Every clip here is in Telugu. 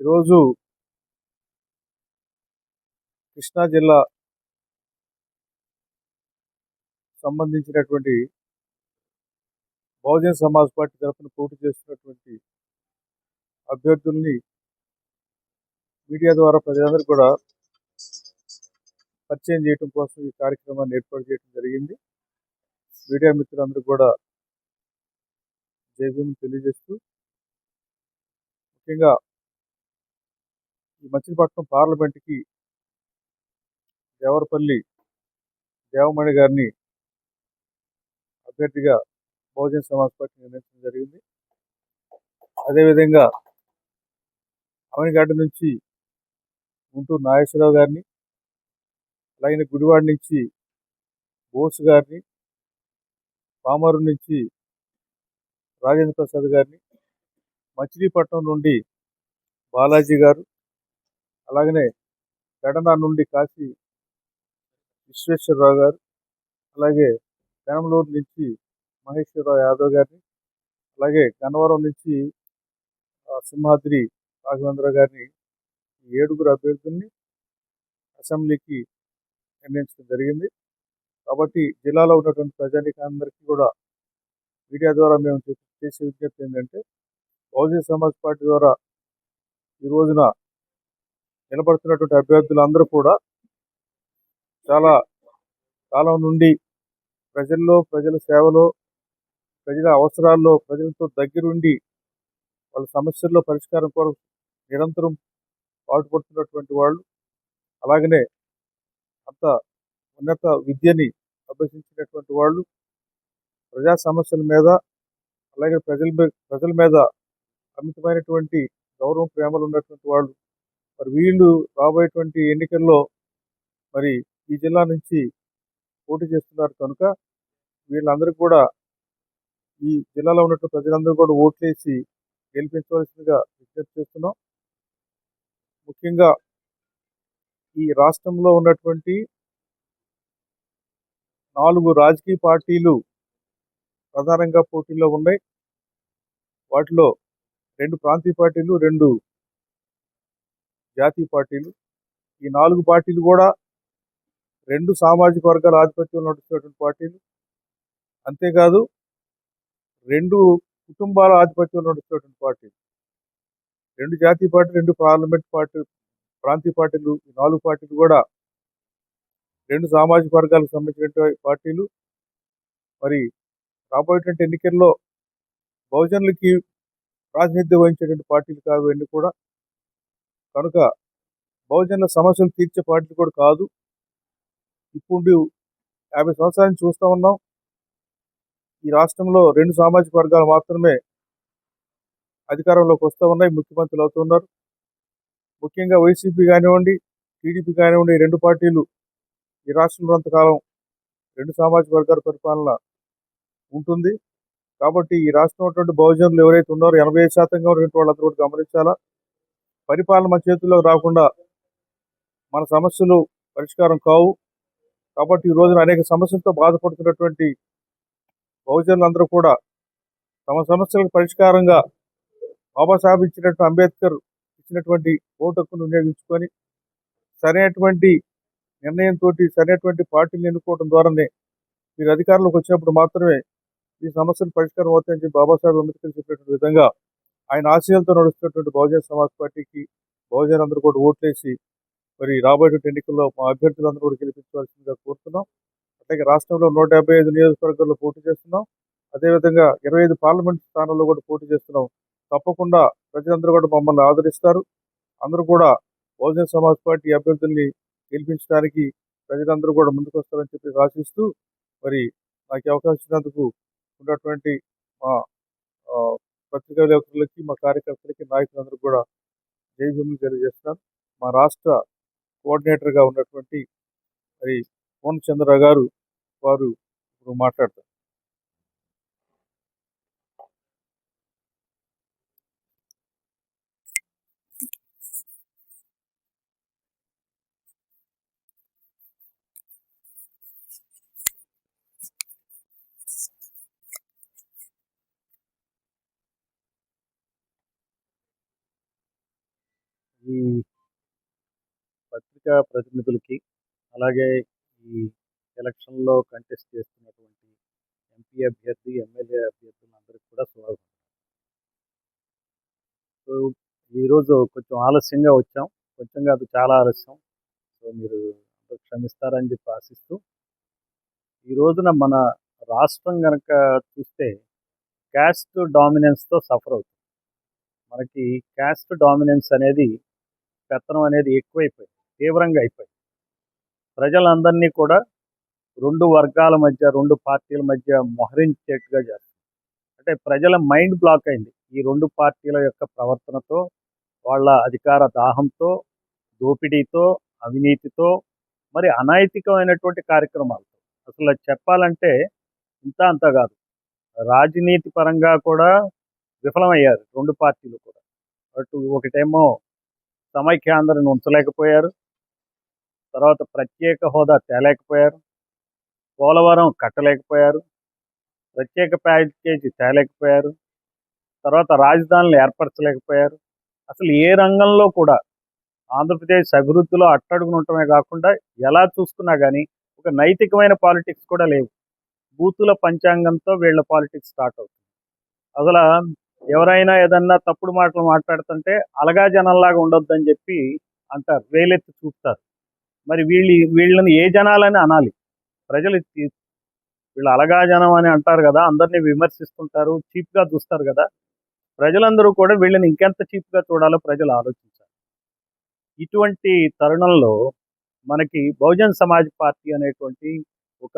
ఈరోజు కృష్ణా జిల్లా సంబంధించినటువంటి బహుజన్ సమాజ్ పార్టీ తరఫున పోటీ చేస్తున్నటువంటి అభ్యర్థుల్ని మీడియా ద్వారా ప్రజలందరూ కూడా పరిచయం చేయడం కోసం ఈ కార్యక్రమాన్ని ఏర్పాటు చేయడం జరిగింది. మీడియా మిత్రులందరూ కూడా జైభీం తెలియజేస్తూ ముఖ్యంగా ఈ మచిలీపట్నం పార్లమెంట్కి దేవరపల్లి దేవమణి గారిని అభ్యర్థిగా బహుజన సమాజ్ పార్టీ నిర్ణయించడం జరిగింది. అదేవిధంగా అవనిగడ్డ నుంచి గుంటూరు నాగేశ్వరరావు గారిని అలాగే గుడివాడ నుంచి బోస్ గారిని పామరు నుంచి రాజేంద్ర ప్రసాద్ గారిని మచిలీపట్నం నుండి బాలాజీ గారు అలాగనే గడన నుండి కాశీ విశ్వేశ్వరరావు గారు అలాగే పెనమలూరు నుంచి మహేశ్వరరావు యాదవ్ గారిని అలాగే గన్నవరం నుంచి సింహాద్రి రాఘవేంద్ర గారిని ఈ ఏడుగురు అభ్యర్థుల్ని అసెంబ్లీకి నిర్ణయించడం జరిగింది. కాబట్టి జిల్లాలో ఉన్నటువంటి ప్రజానికందరికీ కూడా మీడియా ద్వారా మేము చేసే విజ్ఞప్తి ఏంటంటే బహుజన సమాజ్ పార్టీ ద్వారా ఈ రోజున నిలబడుతున్నటువంటి అభ్యర్థులందరూ కూడా చాలా కాలం నుండి ప్రజల్లో ప్రజల సేవలో ప్రజల అవసరాల్లో ప్రజలతో దగ్గరుండి వాళ్ళ సమస్యల్లో పరిష్కారం కొరకు నిరంతరం పాటుపడుతున్నటువంటి వాళ్ళు. అలాగనే అంత ఉన్నత విద్యని అభ్యసించినటువంటి వాళ్ళు ప్రజా సమస్యల మీద అలాగే ప్రజల మీద ప్రజల మీద అమితమైనటువంటి గౌరవం ప్రేమలు ఉన్నటువంటి వాళ్ళు మరి వీళ్ళు రాబోయేటువంటి ఎన్నికల్లో మరి ఈ జిల్లా నుంచి పోటీ చేస్తున్నారు కనుక వీళ్ళందరికీ కూడా ఈ జిల్లాలో ఉన్నట్టు ప్రజలందరూ కూడా ఓట్లేసి గెలిపించవలసిందిగా విజ్ఞప్తి చేస్తున్నాం. ముఖ్యంగా ఈ రాష్ట్రంలో ఉన్నటువంటి నాలుగు రాజకీయ పార్టీలు ప్రధానంగా పోటీలో ఉన్నాయి. వాటిలో రెండు ప్రాంతీయ పార్టీలు రెండు జాతీయ పార్టీలు. ఈ నాలుగు పార్టీలు కూడా రెండు సామాజిక వర్గాల ఆధిపత్యంలో నడుస్తున్నటువంటి పార్టీలు. అంతేకాదు రెండు కుటుంబాల ఆధిపత్యంలో నడుస్తున్నటువంటి పార్టీలు. రెండు జాతీయ పార్టీలు రెండు పార్లమెంట్ పార్టీ ప్రాంతీయ పార్టీలు ఈ నాలుగు పార్టీలు కూడా రెండు సామాజిక వర్గాలకు సంబంధించినటువంటి పార్టీలు. మరి రాబోయేటువంటి ఎన్నికల్లో బహుజనులకి ప్రాతినిధ్యం వహించేటువంటి పార్టీలు కావు కూడా కనుక బహుజనుల సమస్యలు తీర్చే పార్టీలు కూడా కాదు. ఇప్పుడు యాభై సంవత్సరాలు చూస్తూ ఉన్నాం. ఈ రాష్ట్రంలో రెండు సామాజిక వర్గాలు మాత్రమే అధికారంలోకి వస్తూ ఉన్నాయి. ముఖ్యమంత్రులు అవుతున్నారు ముఖ్యంగా వైసీపీ కానివ్వండి టీడీపీ కానివ్వండి రెండు పార్టీలు ఈ రాష్ట్రంలో అంతకాలం రెండు సామాజిక వర్గాల పరిపాలన ఉంటుంది. కాబట్టి ఈ రాష్ట్రంలో ఉన్నటువంటి బహుజనులు ఎవరైతే ఉన్నారో ఎనభై శాతంగా ఉన్నటువంటి వాళ్ళందరూ కూడా గమనించాలా? పరిపాలన మన చేతుల్లో రాకుండా మన సమస్యలు పరిష్కారం కావు. కాబట్టి ఈ రోజున అనేక సమస్యలతో బాధపడుతున్నటువంటి బహుజనులందరూ కూడా తమ సమస్యలకు పరిష్కారంగా బాబాసాహెబ్ ఇచ్చినటువంటి అంబేద్కర్ ఇచ్చినటువంటి ఓటు హక్కును వినియోగించుకొని సరైనటువంటి నిర్ణయంతో సరైనటువంటి పార్టీలు ఎన్నుకోవడం ద్వారానే మీరు అధికారంలోకి వచ్చినప్పుడు మాత్రమే ఈ సమస్యలు పరిష్కారం అవుతాయని చెప్పి బాబాసాహెబ్ అంబేద్కర్ చెప్పినటువంటి విధంగా ఆయన ఆశయాలతో నడుస్తున్నటువంటి బహుజన సమాజ్ పార్టీకి బహుజన అందరూ కూడా ఓట్లేసి మరి రాబోయేటువంటి ఎన్నికల్లో మా అభ్యర్థులందరూ కూడా గెలిపించవలసిందిగా కోరుతున్నాం. అట్లాగే రాష్ట్రంలో నూట యాభై ఐదు నియోజకవర్గాల్లో పోటీ చేస్తున్నాం. అదేవిధంగా ఇరవై ఐదు పార్లమెంట్ స్థానాల్లో కూడా పోటీ చేస్తున్నాం. తప్పకుండా ప్రజలందరూ కూడా మమ్మల్ని ఆదరిస్తారు. అందరూ కూడా బహుజన సమాజ్ పార్టీ అభ్యర్థుల్ని గెలిపించడానికి ప్రజలందరూ కూడా ముందుకు వస్తారని చెప్పి ఆశిస్తూ మరి నాకు అవకాశం ఇచ్చినందుకు ఉన్నటువంటి మా పత్రికా విలేకరులకి మా కార్యకర్తలకి నాయకులందరూ కూడా జై భీములు తెలియజేస్తున్నాను మా రాష్ట్ర కోఆర్డినేటర్గా ఉన్నటువంటి మరి మోహన్ చంద్ర గారు వారు ఇప్పుడు మాట్లాడతారు. ఈ పత్రికా ప్రతినిధులకి అలాగే ఈ ఎలక్షన్లో కంటెస్ట్ చేస్తున్నటువంటి ఎంపీ అభ్యర్థి ఎమ్మెల్యే అభ్యర్థులందరికీ కూడా స్వాగతం. సో ఈరోజు కొంచెం ఆలస్యంగా వచ్చాం. కొంచెం కాదు చాలా ఆలస్యం. సో మీరు క్షమిస్తారని చెప్పి ఆశిస్తూ ఈ రోజున మన రాష్ట్రం కనుక చూస్తే క్యాస్ట్ డామినెన్స్తో సఫర్ అవుతుంది. మనకి క్యాస్ట్ డామినెన్స్ అనేది పెత్తనం అనేది ఎక్కువైపోయింది తీవ్రంగా అయిపోయింది. ప్రజలందరినీ కూడా రెండు వర్గాల మధ్య రెండు పార్టీల మధ్య మొహరించేట్టుగా చేస్తుంది. అంటే ప్రజల మైండ్ బ్లాక్ అయింది. ఈ రెండు పార్టీల యొక్క ప్రవర్తనతో వాళ్ళ అధికార దాహంతో దోపిడీతో అవినీతితో మరి అనైతికమైనటువంటి కార్యక్రమాలతో. అసలు చెప్పాలంటే ఇంత అంత కాదు. రాజనీతి పరంగా కూడా విఫలమయ్యారు రెండు పార్టీలు కూడా. అటు ఒకటేమో సమైక్యాంధ్రను ఉంచలేకపోయారు. తర్వాత ప్రత్యేక హోదా తేలేకపోయారు. పోలవరం కట్టలేకపోయారు. ప్రత్యేక ప్యాకేజీ తేలేకపోయారు. తర్వాత రాజధానులు ఏర్పరచలేకపోయారు. అసలు ఏ రంగంలో కూడా ఆంధ్రప్రదేశ్ అభివృద్ధిలో అట్టడుగున ఉండటమే కాకుండా ఎలా చూసుకున్నా కానీ ఒక నైతికమైన పాలిటిక్స్ కూడా లేవు. బూతుల పంచాంగంతో వీళ్ళ పాలిటిక్స్ స్టార్ట్ అవుతుంది. అసలు ఎవరైనా ఏదన్నా తప్పుడు మాటలు మాట్లాడుతుంటే అలగా జనంలాగా ఉండొద్దని చెప్పి అంటారు. వేలెత్తి చూపుతారు. మరి వీళ్ళు వీళ్ళని ఏ జనాలని అనాలి? ప్రజలు వీళ్ళు అలగా జనం అని అంటారు కదా అందరినీ విమర్శిస్తుంటారు చీప్గా చూస్తారు కదా. ప్రజలందరూ కూడా వీళ్ళని ఇంకెంత చీప్గా చూడాలో ప్రజలు ఆలోచించాలి. ఇటువంటి తరుణంలో మనకి బహుజన్ సమాజ్ పార్టీ అనేటువంటి ఒక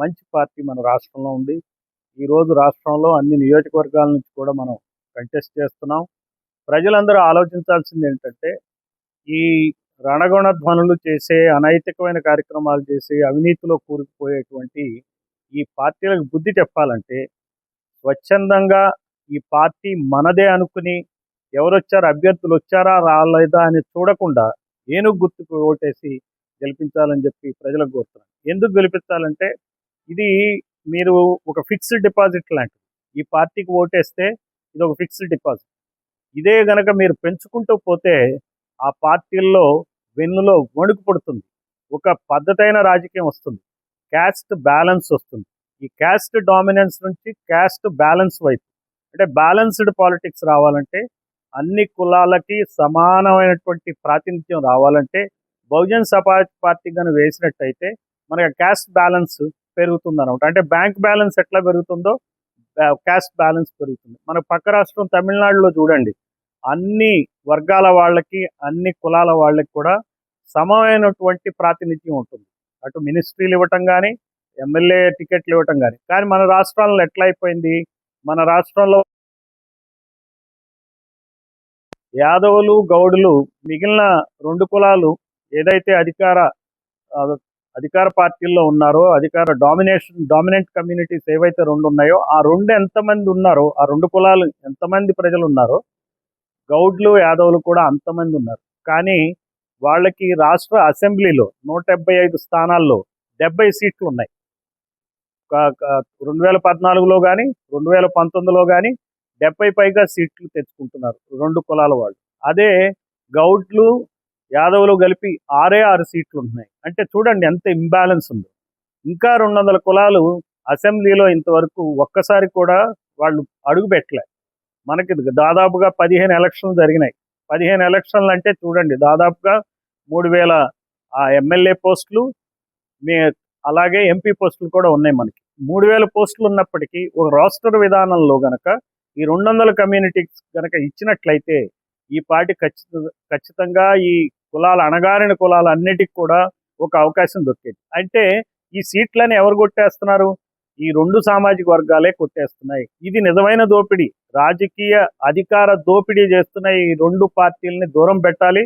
మంచి పార్టీ మన రాష్ట్రంలో ఉంది. ఈ రోజు రాష్ట్రంలో అన్ని నియోజకవర్గాల నుంచి కూడా మనం కంటెస్ట్ చేస్తున్నాం. ప్రజలందరూ ఆలోచించాల్సింది ఏంటంటే ఈ రణగొణ ధ్వనులు చేసే అనైతికమైన కార్యక్రమాలు చేసి అవినీతిలో కూరుకుపోయేటువంటి ఈ పార్టీలకు బుద్ధి చెప్పాలంటే స్వచ్ఛందంగా ఈ పార్టీ మనదే అనుకుని ఎవరొచ్చారు అభ్యర్థులు వచ్చారా రాలేదా అని చూడకుండా ఏనుగు గుర్తుకు ఓటేసి గెలిపించాలని చెప్పి ప్రజలకు కోరుతున్నాను ఎందుకు గెలిపించాలంటే ఇది మీరు ఒక ఫిక్స్డ్ డిపాజిట్ లాంటిది. ఈ పార్టీకి ఓటేస్తే ఇది ఒక ఫిక్స్డ్ డిపాజిట్ ఇదే గనక మీరు పెంచుకుంటూ పోతే ఆ పార్టీల్లో వెన్నులో వణుకు పడుతుంది. ఒక పద్ధతైన రాజకీయం వస్తుంది. క్యాస్ట్ బ్యాలెన్స్ వస్తుంది. ఈ క్యాస్ట్ డామినెన్స్ నుంచి క్యాస్ట్ బ్యాలెన్స్ వైపు. అంటే బ్యాలెన్స్డ్ పాలిటిక్స్ రావాలంటే అన్ని కులాలకి సమానమైనటువంటి ప్రాతినిధ్యం రావాలంటే బహుజన్ సమాజ్ పార్టీ కానీ వేసినట్టయితే మనకి క్యాస్ట్ బ్యాలెన్స్ పెరుగుతుంది అనమాట అంటే బ్యాంక్ బ్యాలెన్స్ ఎట్లా పెరుగుతుందో క్యాష్ బ్యాలెన్స్ పెరుగుతుంది. మన పక్క రాష్ట్రం తమిళనాడులో చూడండి అన్ని వర్గాల వాళ్ళకి అన్ని కులాల వాళ్ళకి కూడా సమమైనటువంటి ప్రాతినిధ్యం ఉంటుంది. అటు మినిస్ట్రీలు ఇవ్వటం కానీ ఎమ్మెల్యే టికెట్లు ఇవ్వటం కానీ కానీ మన రాష్ట్రాల్లో ఎట్లా అయిపోయింది? మన రాష్ట్రంలో యాదవులు గౌడులు మిగిలిన రెండు కులాలు ఏదైతే అధికార అధికార పార్టీల్లో ఉన్నారో అధికార డామినేషన్ డామినెంట్ కమ్యూనిటీస్ ఏవైతే రెండు ఉన్నాయో ఆ రెండు ఎంతమంది ఉన్నారో ఆ రెండు కులాలు ఎంతమంది ప్రజలు ఉన్నారో గౌడ్లు యాదవులు కూడా అంతమంది ఉన్నారు. కానీ వాళ్ళకి రాష్ట్ర అసెంబ్లీలో నూట డెబ్బై ఐదు స్థానాల్లో డెబ్బై సీట్లు ఉన్నాయి. రెండు వేల పద్నాలుగులో కానీ రెండు వేల పంతొమ్మిదిలో కానీ డెబ్బై పైగా సీట్లు తెచ్చుకుంటున్నారు రెండు కులాల వాళ్ళు. అదే గౌడ్లు యాదవులు కలిపి ఆరే ఆరు సీట్లు ఉంటున్నాయి అంటే చూడండి ఎంత ఇంబ్యాలెన్స్ ఉందో. ఇంకా రెండు వందల కులాలు అసెంబ్లీలో ఇంతవరకు ఒక్కసారి కూడా వాళ్ళు అడుగు పెట్టలే. మనకి దాదాపుగా పదిహేను ఎలక్షన్లు జరిగినాయి. పదిహేను ఎలక్షన్లు అంటే చూడండి దాదాపుగా మూడు వేల ఆ ఎమ్మెల్యే పోస్టులు మీ అలాగే ఎంపీ పోస్టులు కూడా ఉన్నాయి మనకి. మూడు వేల పోస్టులు ఉన్నప్పటికీ ఒక రాష్ట్ర విధానంలో గనక ఈ రెండు వందల కమ్యూనిటీస్ గనక ఇచ్చినట్లయితే ఈ పార్టీ ఖచ్చిత ఖచ్చితంగా ఈ కులాల అణగారిన కులాలు అన్నిటికి కూడా ఒక అవకాశం దొరికేది. అంటే ఈ సీట్లని ఎవరు కొట్టేస్తున్నారు? ఈ రెండు సామాజిక వర్గాలే కొట్టేస్తున్నాయి. ఇది నిజమైన దోపిడీ. రాజకీయ అధికార దోపిడీ చేస్తున్న ఈ రెండు పార్టీలని దూరం పెట్టాలి.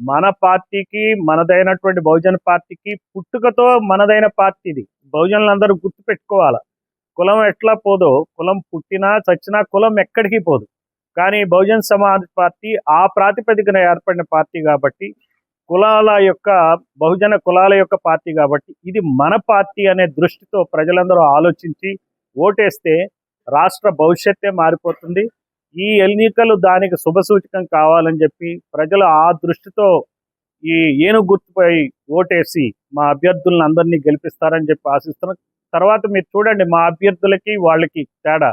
మన పార్టీకి మనదైనటువంటి బహుజన పార్టీకి పుట్టుకతో మనదైన పార్టీది బహుజనులందరూ గుర్తు పెట్టుకోవాలి కులం ఎట్లా పోదో కులం పుట్టినా చచ్చినా కులం ఎక్కడికి పోదు. కానీ బహుజన్ సమాజ్ పార్టీ ఆ ప్రాతిపదికన ఏర్పడిన పార్టీ కాబట్టి కులాల యొక్క బహుజన కులాల యొక్క పార్టీ కాబట్టి ఇది మన పార్టీ అనే దృష్టితో ప్రజలందరూ ఆలోచించి ఓటేస్తే రాష్ట్ర భవిష్యత్తే మారిపోతుంది. ఈ ఎన్నికలు దానికి శుభసూచకం కావాలని చెప్పి ప్రజలు ఆ దృష్టితో ఈ ఏనుగు గుర్తుపై ఓటేసి మా అభ్యర్థులను అందరినీ గెలిపిస్తారని చెప్పి ఆశిస్తున్నాం. తర్వాత మీరు చూడండి మా అభ్యర్థులకి వాళ్ళకి తేడా.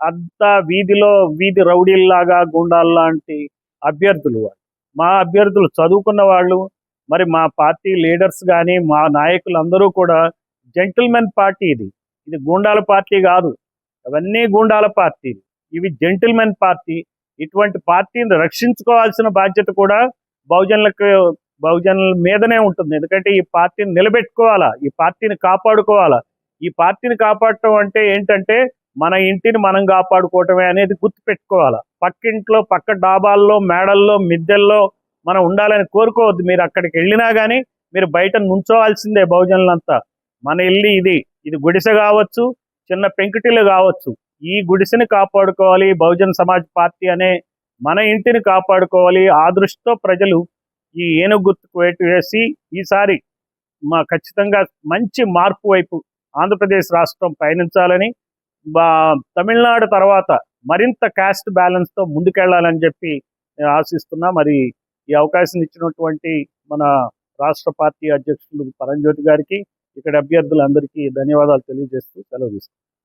అంతా వీధిలో వీధి రౌడీల్లాగా గుండాల్లాంటి అభ్యర్థులు వాళ్ళు. మా అభ్యర్థులు చదువుకున్న వాళ్ళు మరి మా పార్టీ లీడర్స్ కానీ మా నాయకులు అందరూ కూడా జెంటిల్మెన్ పార్టీ ఇది. ఇది గూండాల పార్టీ కాదు. అవన్నీ గూండాల పార్టీ. ఇవి జెంటిల్మెన్ పార్టీ. ఇటువంటి పార్టీని రక్షించుకోవాల్సిన బాధ్యత కూడా బహుజనులకు బహుజనుల మీదనే ఉంటుంది. ఎందుకంటే ఈ పార్టీని నిలబెట్టుకోవాలా? ఈ పార్టీని కాపాడుకోవాలా? ఈ పార్టీని కాపాడటం అంటే ఏంటంటే మన ఇంటిని మనం కాపాడుకోవటమే అనేది గుర్తుపెట్టుకోవాలి. పక్కింట్లో పక్క డాబాల్లో మేడల్లో మిద్దెల్లో మనం ఉండాలని కోరుకోవద్దు. మీరు అక్కడికి వెళ్ళినా కానీ మీరు బయట నుంచోవాల్సిందే బహుజనులంతా మన ఇల్లు ఇది. ఇది గుడిసె కావచ్చు చిన్న పెంకుటిల్లు కావచ్చు. ఈ గుడిసెని కాపాడుకోవాలి. బహుజన్ సమాజ్ పార్టీ అనే మన ఇంటిని కాపాడుకోవాలి. ఆ దృష్టితో ప్రజలు ఈ ఏనుగు గుర్తుకు వేటు వేసి ఈసారి మా ఖచ్చితంగా మంచి మార్పు వైపు ఆంధ్రప్రదేశ్ రాష్ట్రం పయనించాలని తమిళనాడు తర్వాత మరింత క్యాస్ట్ బ్యాలెన్స్తో ముందుకెళ్ళాలని చెప్పి నేను ఆశిస్తున్నా. మరి ఈ అవకాశం ఇచ్చినటువంటి మన రాష్ట్ర పార్టీ అధ్యక్షులు పరంజ్యోతి గారికి ఇక్కడ అభ్యర్థులందరికీ ధన్యవాదాలు తెలియజేస్తూ సెలవు తీసుకుంటాను